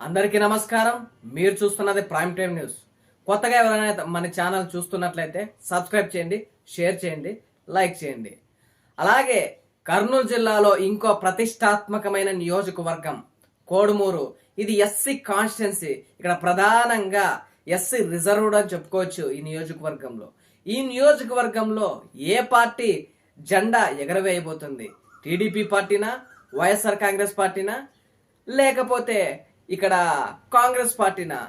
అందరికీ నమస్కారం. మీరు చూస్తున్నది ప్రైమ్ టైమ్ న్యూస్ కొత్తగా ఎవరైనా మన ఛానల్ చూస్తున్నట్లయితే సబ్స్క్రైబ్ చేయండి షేర్ చేయండి లైక్ చేయండి. అలాగే కర్నూలు జిల్లాలో ఇంకో ప్రతిష్టాత్మకమైన నియోజకవర్గం కోడుమూరు. ఇది ఎస్సీ కాన్స్టిట్యున్సీ ఇక్కడ ప్రధానంగా ఎస్సీ రిజర్వ్డ్ అని చెప్పుకోవచ్చు ఈ నియోజకవర్గంలో. ఈ నియోజకవర్గంలో ఏ పార్టీ జెండా ఎగరవేయబోతుంది? టీడీపీ పార్టీనా? వైఎస్ఆర్ కాంగ్రెస్ పార్టీనా? లేకపోతే ఇక్కడ కాంగ్రెస్ పార్టీనా?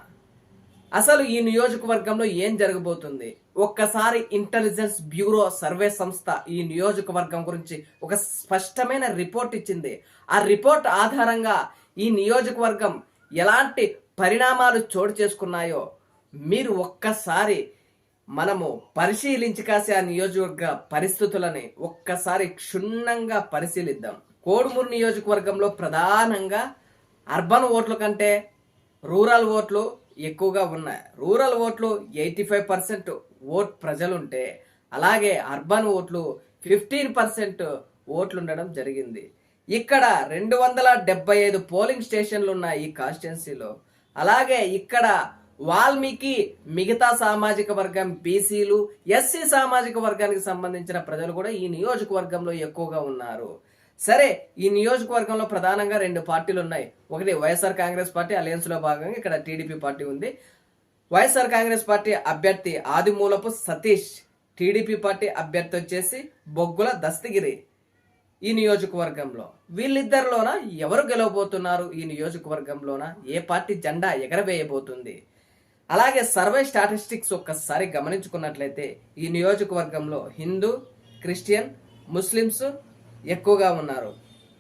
అసలు ఈ నియోజకవర్గంలో ఏం జరగబోతుంది? ఒక్కసారి ఇంటెలిజెన్స్ బ్యూరో సర్వే సంస్థ ఈ నియోజకవర్గం గురించి ఒక స్పష్టమైన రిపోర్ట్ ఇచ్చింది. ఆ రిపోర్ట్ ఆధారంగా ఈ నియోజకవర్గం ఎలాంటి పరిణామాలు చోటు చేసుకున్నాయో మీరు ఒక్కసారి మనము పరిశీలించి కాసే ఆ నియోజకవర్గ పరిస్థితులని ఒక్కసారి క్షుణ్ణంగా పరిశీలిద్దాం. కోడుమూరు నియోజకవర్గంలో ప్రధానంగా అర్బన్ ఓట్ల కంటే రూరల్ ఓట్లు ఎక్కువగా ఉన్నాయి. రూరల్ ఓట్లు ఎయిటీ ఫైవ్ పర్సెంట్ ఓట్ ప్రజలుంటే అలాగే అర్బన్ ఓట్లు ఫిఫ్టీన్ పర్సెంట్ ఓట్లు ఉండడం జరిగింది. ఇక్కడ రెండు వందల డెబ్బై ఐదు పోలింగ్ స్టేషన్లు ఉన్నాయి ఈ కాన్స్టిట్యున్సీలో అలాగే ఇక్కడ వాల్మీకి మిగతా సామాజిక వర్గం బీసీలు ఎస్సీ సామాజిక వర్గానికి సంబంధించిన ప్రజలు కూడా ఈ నియోజకవర్గంలో ఎక్కువగా ఉన్నారు. సరే ఈ నియోజకవర్గంలో ప్రధానంగా రెండు పార్టీలు ఉన్నాయి ఒకటి వైఎస్ఆర్ కాంగ్రెస్ పార్టీ అలయన్స్లో భాగంగా ఇక్కడ టీడీపీ పార్టీ ఉంది. వైఎస్ఆర్ కాంగ్రెస్ పార్టీ అభ్యర్థి ఆదిమూలపు సతీష్ టీడీపీ పార్టీ అభ్యర్థి వచ్చేసి బొగ్గుల దస్తగిరి. ఈ నియోజకవర్గంలో వీళ్ళిద్దరిలోన ఎవరు గెలవబోతున్నారు? ఈ నియోజకవర్గంలోన ఏ పార్టీ జెండా ఎగరవేయబోతుంది? అలాగే సర్వే స్టాటిస్టిక్స్ ఒక్కసారి గమనించుకున్నట్లయితే ఈ నియోజకవర్గంలో హిందూ క్రిస్టియన్ ముస్లిమ్స్ ఎక్కువగా ఉన్నారు.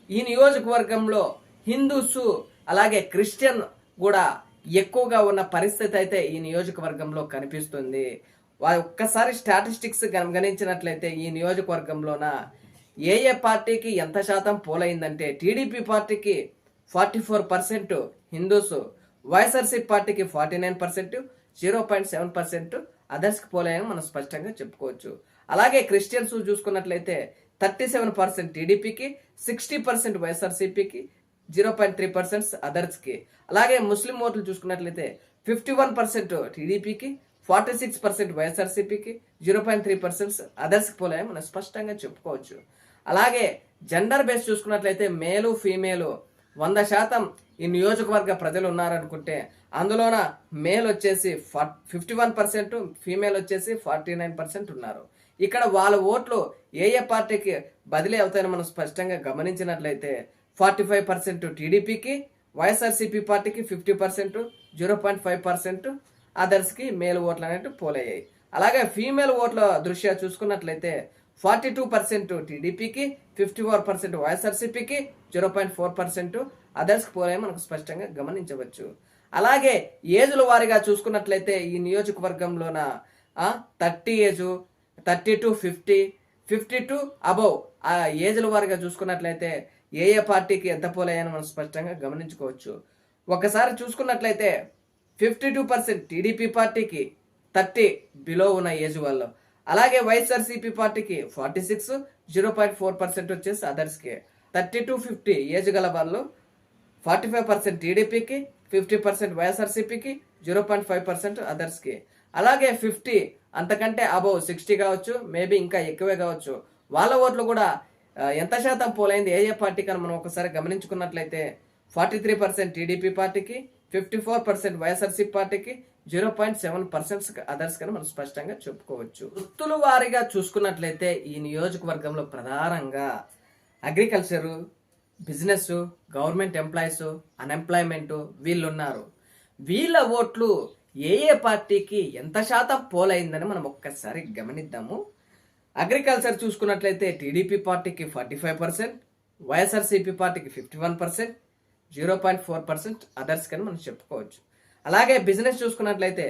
ఈ నియోజకవర్గంలో హిందూస్ అలాగే క్రిస్టియన్ కూడా ఎక్కువగా ఉన్న పరిస్థితి అయితే ఈ నియోజకవర్గంలో కనిపిస్తుంది. ఒక్కసారి స్టాటిస్టిక్స్ గమనించినట్లయితే ఈ నియోజకవర్గంలోన ఏ ఏ పార్టీకి ఎంత శాతం పోలైందంటే టీడీపీ పార్టీకి forty four percent Hindus YSRCP పార్టీకి forty nine percent zero point seven percent అదర్స్కి పోలాయని మనం స్పష్టంగా చెప్పుకోవచ్చు. అలాగే క్రిస్టియన్స్ చూసుకున్నట్లయితే థర్టీ సెవెన్ పర్సెంట్ టీడీపీకి సిక్స్టీ పర్సెంట్ వైఎస్ఆర్సీపీకి జీరో పాయింట్ త్రీ పర్సెంట్ అదర్స్కి. అలాగే ముస్లిం ఓట్లు చూసుకున్నట్లయితే ఫిఫ్టీ వన్ పర్సెంట్ టీడీపీకి ఫార్టీ సిక్స్ పర్సెంట్ వైఎస్ఆర్సీపీకి జీరో పాయింట్ త్రీ పర్సెంట్ అదర్స్కి పోలే మనం స్పష్టంగా చెప్పుకోవచ్చు. అలాగే జెండర్ బేస్ చూసుకున్నట్లయితే మేలు ఫీమేలు వంద శాతం ఈ నియోజకవర్గ ప్రజలు ఉన్నారనుకుంటే అందులోన మేల్ వచ్చేసి ఫిఫ్టీ వన్ పర్సెంట్ ఫీమేల్ వచ్చేసి ఫార్టీ నైన్ పర్సెంట్ ఉన్నారు. ఇక్కడ వాళ్ళ ఓట్లు ఏ ఏ పార్టీకి బదిలీ అవుతాయని మనం స్పష్టంగా గమనించినట్లయితే ఫార్టీ ఫైవ్ పర్సెంట్ టీడీపీకి వైఎస్ఆర్సీపీ పార్టీకి fifty percent zero point five percent అదర్స్కి male ఓట్లు అనేవి పోలయ్యాయి. అలాగే ఫీమేల్ ఓట్ల దృష్ట్యా చూసుకున్నట్లయితే ఫార్టీ టూ పర్సెంట్ టీడీపీకి ఫిఫ్టీ ఫోర్ పర్సెంట్ వైఎస్ఆర్సీపీకి జీరో పాయింట్ ఫోర్ పర్సెంట్ అదర్స్కి పోలయ్యాయి మనకు స్పష్టంగా గమనించవచ్చు. అలాగే ఏజ్ల వారీగా చూసుకున్నట్లయితే ఈ నియోజకవర్గంలోన thirty age thirty to fifty fifty to above. ఆ ఏజ్ల వారిగా చూసుకున్నట్లయితే ఏ ఏ పార్టీకి ఎంత పోలయ్యాయని మనం స్పష్టంగా గమనించుకోవచ్చు. ఒకసారి చూసుకున్నట్లయితే ఫిఫ్టీ టూ పర్సెంట్ టీడీపీ పార్టీకి థర్టీ బిలో ఉన్న ఏజ్ వాళ్ళు. అలాగే వైఎస్ఆర్సీపీ పార్టీకి forty six zero point four percent వచ్చేసి అదర్స్కి. థర్టీ టు ఫిఫ్టీ ఏజ్ గల వాళ్ళు. ఫార్టీ ఫైవ్ పర్సెంట్ టీడీపీకి ఫిఫ్టీ పర్సెంట్ వైఎస్ఆర్సీపీకి జీరో పాయింట్ ఫైవ్ పర్సెంట్ అదర్స్కి. అలాగే ఫిఫ్టీ అంతకంటే అబౌవ్ సిక్స్టీ కావచ్చు మేబీ ఇంకా ఎక్కువే కావచ్చు. వాళ్ళ ఓట్లు కూడా ఎంత శాతం పోలైంది ఏ ఏ పార్టీకి అని మనం ఒకసారి గమనించుకున్నట్లయితే ఫార్టీ త్రీ పర్సెంట్ టీడీపీ పార్టీకి ఫిఫ్టీ ఫోర్ పర్సెంట్ వైఎస్ఆర్సీ పార్టీకి zero point seven percents others కానీ మనం స్పష్టంగా చెప్పుకోవచ్చు. వృత్తుల వారీగా చూసుకున్నట్లయితే ఈ నియోజకవర్గంలో ప్రధానంగా agriculture business government employees unemployment వీళ్ళు ఉన్నారు వీళ్ళ ఓట్లు ఏ ఏ పార్టీకి ఎంత శాతం పోలైందని మనం ఒక్కసారి గమనిద్దాము. అగ్రికల్చర్ చూసుకున్నట్లయితే టీడీపీ పార్టీకి ఫార్టీ ఫైవ్ పర్సెంట్ వైఎస్ఆర్సీపీ పార్టీకి fifty one percent zero point four percent others కని మనం చెప్పుకోవచ్చు. అలాగే బిజినెస్ చూసుకున్నట్లయితే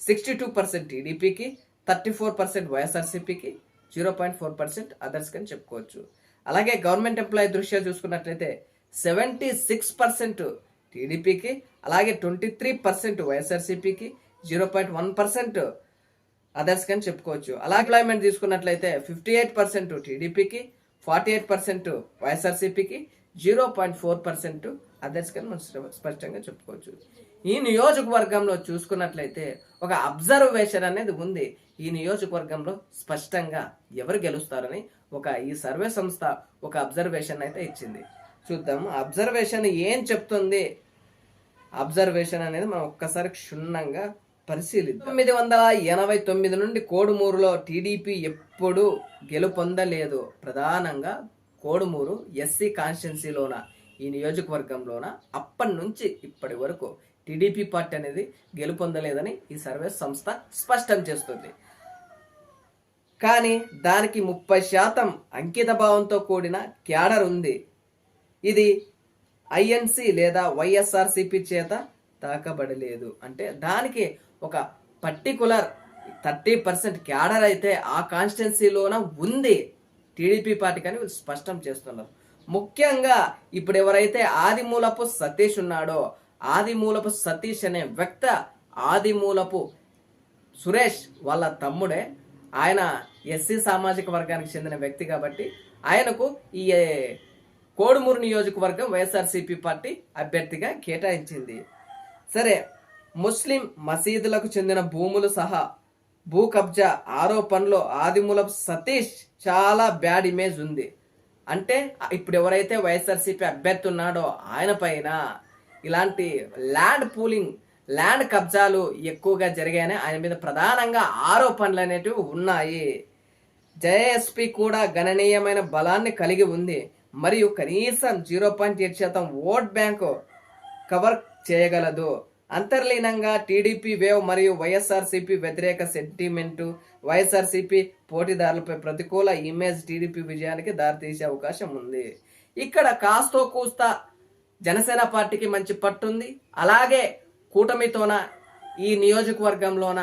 సిక్స్టీ టూ పర్సెంట్ టీడీపీకి థర్టీ ఫోర్ పర్సెంట్ వైఎస్ఆర్సీపీకి zero point four percent others కానీ చెప్పుకోవచ్చు. అలాగే గవర్నమెంట్ ఎంప్లాయీ దృష్ట్యా చూసుకున్నట్లయితే సెవెంటీ సిక్స్ పర్సెంట్ టీడీపీకి అలాగే ట్వంటీ త్రీ పర్సెంట్ వైఎస్ఆర్సీపీకి zero point one percent others కానీ చెప్పుకోవచ్చు. అలా ఎంప్లాయ్మెంట్ తీసుకున్నట్లయితే ఫిఫ్టీ ఎయిట్ పర్సెంట్ టీడీపీకి ఫార్టీ ఎయిట్ పర్సెంట్ వైఎస్ఆర్సీపీకి zero point four percent others కానీ మనం స్పష్టంగా చెప్పుకోవచ్చు. ఈ నియోజకవర్గంలో చూసుకున్నట్లయితే ఒక అబ్జర్వేషన్ అనేది ఉంది. ఈ నియోజకవర్గంలో స్పష్టంగా ఎవరు గెలుస్తారని ఒక ఈ సర్వే సంస్థ ఒక అబ్జర్వేషన్ అయితే ఇచ్చింది. చూద్దాం అబ్జర్వేషన్ ఏం చెప్తుంది? అబ్జర్వేషన్ అనేది మనం ఒక్కసారి క్షుణ్ణంగా పరిశీలిద్దాం. తొమ్మిది వందల ఎనభై తొమ్మిది నుండి కోడుమూరులో టీడీపీ ఎప్పుడు గెలుపొందలేదు. ప్రధానంగా కోడుమూరు ఎస్సీ కాన్స్టిట్యున్సీలోన ఈ నియోజకవర్గంలోన అప్పటి నుంచి ఇప్పటి వరకు టీడీపీ పార్టీ అనేది గెలుపొందలేదని ఈ సర్వే సంస్థ స్పష్టం చేస్తుంది. కానీ దానికి ముప్పై శాతం అంకిత భావంతో కూడిన క్యాడర్ ఉంది. ఇది ఐఎన్సి లేదా వైఎస్ఆర్సిపి చేత తాకబడలేదు. అంటే దానికి ఒక పర్టికులర్ థర్టీ పర్సెంట్ క్యాడర్ అయితే ఆ కాన్స్టిట్యున్సీలోన ఉంది. టీడీపీ పార్టీ కానీ వీళ్ళు స్పష్టం చేస్తున్నారు. ముఖ్యంగా ఇప్పుడు ఎవరైతే ఆదిమూలపు సతీష్ ఉన్నాడో ఆదిమూలపు సతీష్ అనే వ్యక్త ఆదిమూలపు సురేష్ వాళ్ళ తమ్ముడే. ఆయన ఎస్సీ సామాజిక వర్గానికి చెందిన వ్యక్తి కాబట్టి ఆయనకు ఈ ఏ, కోడుమూరు నియోజకవర్గం వైఎస్ఆర్సీపీ పార్టీ అభ్యర్థిగా కేటాయించింది. సరే ముస్లిం మసీదులకు చెందిన భూములు సహా భూ కబ్జా ఆరోపణలో ఆదిమూలపు సతీష్ చాలా బ్యాడ్ ఇమేజ్ ఉంది. అంటే ఇప్పుడు ఎవరైతే వైఎస్ఆర్సీపీ అభ్యర్థి ఉన్నాడో ఆయన పైన ఇలాంటి ల్యాండ్ పూలింగ్ ల్యాండ్ కబ్జాలు ఎక్కువగా జరిగాయని ఆయన మీద ప్రధానంగా ఆరోపణలు అనేటివి ఉన్నాయి. జేఎస్పీ కూడా గణనీయమైన బలాన్ని కలిగి ఉంది. మరియు కనీసం జీరో పాయింట్ ఎయిట్ శాతం ఓట్ బ్యాంకు కవర్ చేయగలదు. అంతర్లీనంగా టీడీపీ వేవ్ మరియు వైఎస్ఆర్సీపీ వ్యతిరేక సెంటిమెంటు వైఎస్ఆర్సీపీ పోటీదారులపై ప్రతికూల ఇమేజ్ టీడీపీ విజయానికి దారితీసే అవకాశం ఉంది. ఇక్కడ కాస్తో కూస్తా జనసేన పార్టీకి మంచి పట్టుంది. అలాగే కూటమితోన ఈ నియోజకవర్గంలోన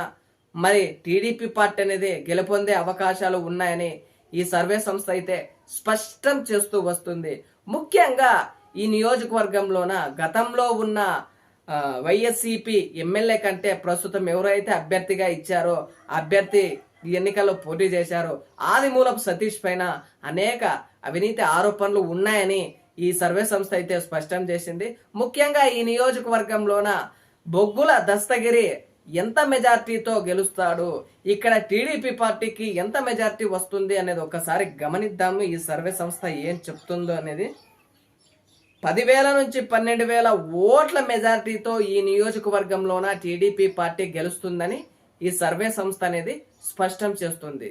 మరి టీడీపీ పార్టీ అనేది గెలుపొందే అవకాశాలు ఉన్నాయని ఈ సర్వే సంస్థ అయితే స్పష్టం చేస్తూ వస్తుంది. ముఖ్యంగా ఈ నియోజకవర్గంలోన గతంలో ఉన్న వైఎస్సిపి ఎమ్మెల్యే కంటే ప్రస్తుతం ఎవరైతే అభ్యర్థిగా ఇచ్చారో అభ్యర్థి ఎన్నికల్లో పోటీ చేశారో ఆదిమూలపు సతీష్ పైన అనేక అవినీతి ఆరోపణలు ఉన్నాయని ఈ సర్వే సంస్థ అయితే స్పష్టం చేసింది. ముఖ్యంగా ఈ నియోజకవర్గంలోన బొగ్గుల దస్తగిరి ఎంత మెజార్టీతో గెలుస్తాడు ఇక్కడ టీడీపీ పార్టీకి ఎంత మెజార్టీ వస్తుంది అనేది ఒకసారి గమనిద్దాము. ఈ సర్వే సంస్థ ఏం చెప్తుందో అనేది పదివేల నుంచి పన్నెండు వేల ఓట్ల మెజార్టీతో ఈ నియోజకవర్గంలోన టీడీపీ పార్టీ గెలుస్తుందని ఈ సర్వే సంస్థ అనేది స్పష్టం చేస్తుంది.